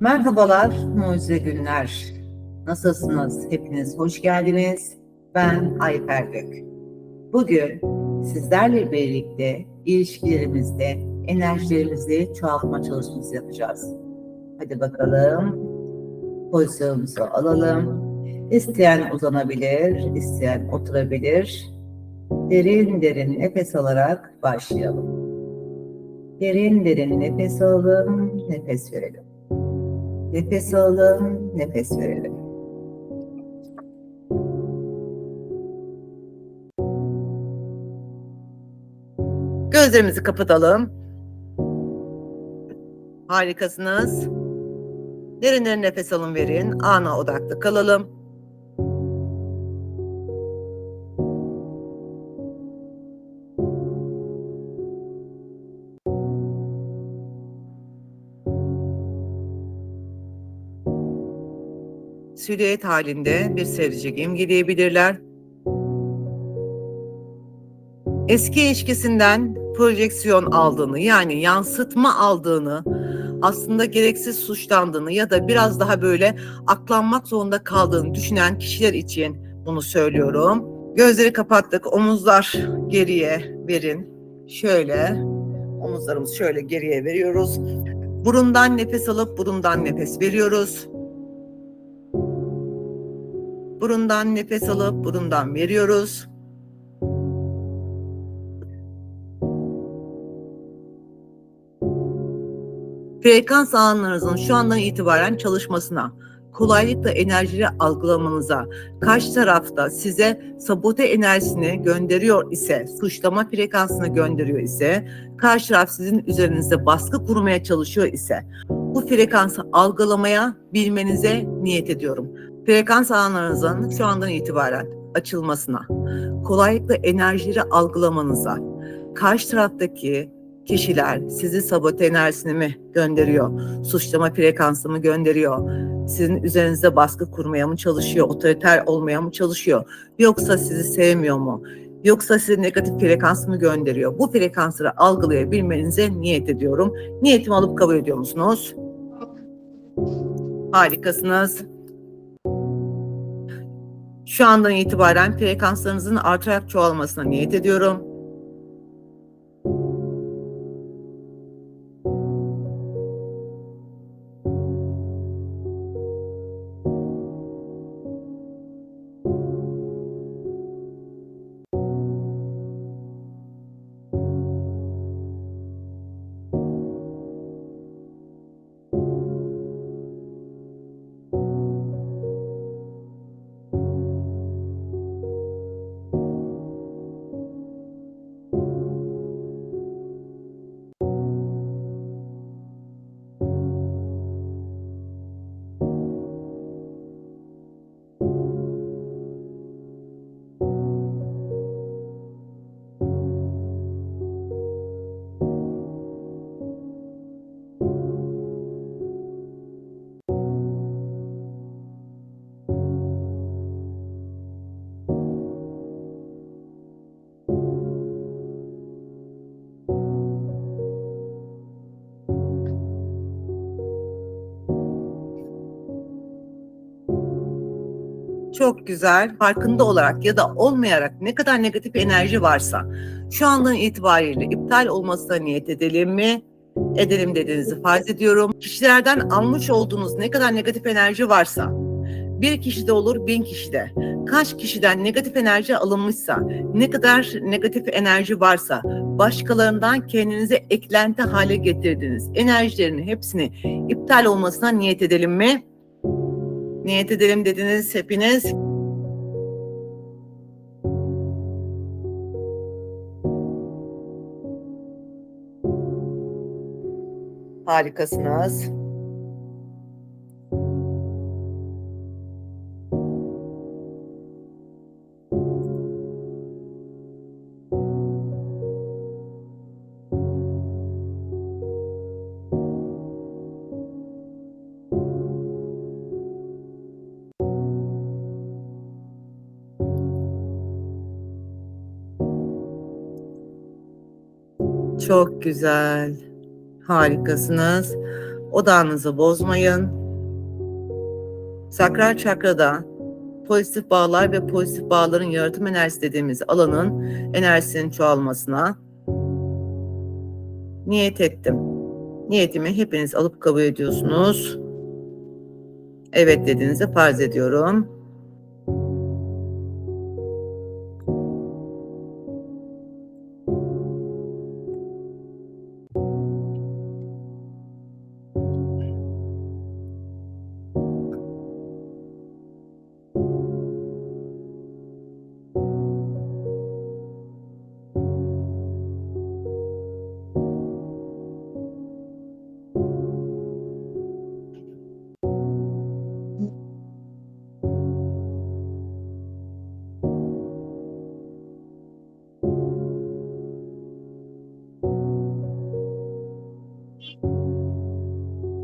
Merhabalar, mucize günler. Nasılsınız? Hepiniz hoş geldiniz. Ben Ayfer Gök. Bugün sizlerle birlikte ilişkilerimizde enerjilerimizi çoğaltma çalışması yapacağız. Hadi bakalım. Pozisyonumuzu alalım. İsteyen uzanabilir, isteyen oturabilir. Derin derin nefes alarak başlayalım. Derin derin nefes alalım, nefes verelim. Nefes alalım, nefes verelim. Gözlerimizi kapatalım. Harikasınız. Derin derin nefes alın verin. Ana odaklı kalalım. Silüet halinde bir sericik imgeleyebilirler. Eski ilişkisinden projeksiyon aldığını yani yansıtma aldığını aslında gereksiz suçlandığını ya da biraz daha böyle aklanmak zorunda kaldığını düşünen kişiler için bunu söylüyorum. Gözleri kapattık, omuzlar geriye verin. Şöyle, omuzlarımızı şöyle geriye veriyoruz. Burundan nefes alıp burundan nefes veriyoruz. Burundan nefes alıp burundan veriyoruz. Frekans ağınlarınızın şu andan itibaren çalışmasına, kolaylıkla enerjileri algılamanıza, karşı tarafta size sabote enerjisini gönderiyor ise, suçlama frekansını gönderiyor ise, karşı taraf sizin üzerinizde baskı kurmaya çalışıyor ise, bu frekansı algılamaya bilmenize niyet ediyorum. Frekans ağlarınızın şu andan itibaren açılmasına, kolaylıkla enerjileri algılamanıza, karşı taraftaki kişiler sizi sabote enerjisini mi gönderiyor, suçlama frekansını mı gönderiyor, sizin üzerinizde baskı kurmaya mı çalışıyor, otoriter olmaya mı çalışıyor, yoksa sizi sevmiyor mu, yoksa size negatif frekans mı gönderiyor? Bu frekansları algılayabilmenize niyet ediyorum. Niyetimi alıp kabul ediyor musunuz? Harikasınız. Şu andan itibaren frekanslarınızın artarak çoğalmasına niyet ediyorum. Çok güzel. Farkında olarak ya da olmayarak ne kadar negatif enerji varsa şu andan itibariyle iptal olmasına niyet edelim mi? Edelim dediğinizi farz ediyorum. Kişilerden almış olduğunuz ne kadar negatif enerji varsa bir kişide olur bin kişide. Kaç kişiden negatif enerji alınmışsa, ne kadar negatif enerji varsa, başkalarından kendinize eklenti hale getirdiğiniz enerjilerin hepsini iptal olmasına niyet edelim mi? Niyet edelim dediniz hepiniz. Harikasınız. Çok güzel. Harikasınız. Odağınızı bozmayın. Sakral çakrada pozitif bağlar ve pozitif bağların yaratım enerjisi dediğimiz alanın enerjisinin çoğalmasına niyet ettim. Niyetimi hepiniz alıp kabul ediyorsunuz. Evet dediğinizi farz ediyorum.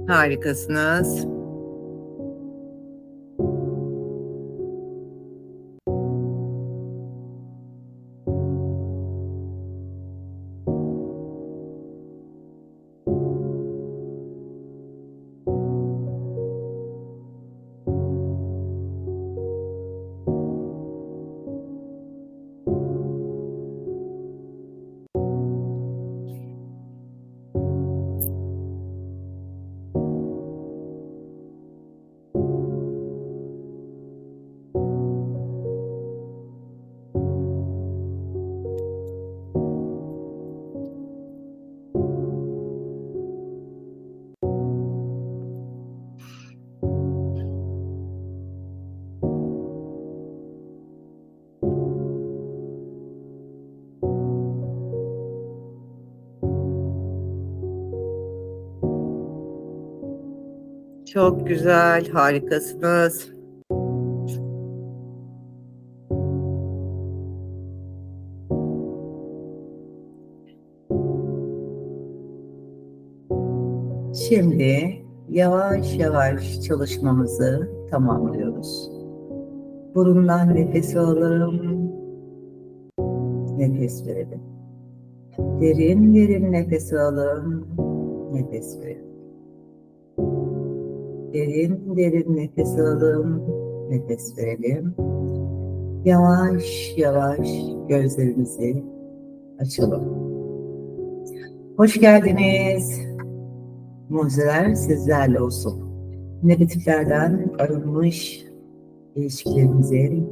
Harikasınız. Çok güzel, harikasınız. Şimdi yavaş yavaş çalışmamızı tamamlıyoruz. Burundan nefes alalım, nefes verelim. Derin derin nefes alalım, nefes verelim. Derin derin nefes alalım, nefes verelim. Yavaş yavaş gözlerimizi açalım. Hoş geldiniz. Mucizeler sizlerle olsun. Negatiflerden arınmış ilişkilerimizin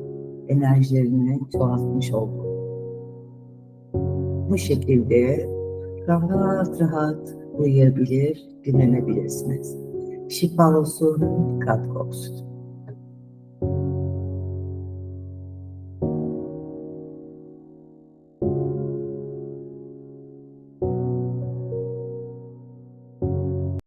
enerjilerini çoğaltmış olduk. Bu şekilde rahat rahat uyuyabilir, dinlenebilirsiniz. Şifa olsun, katkı olsun.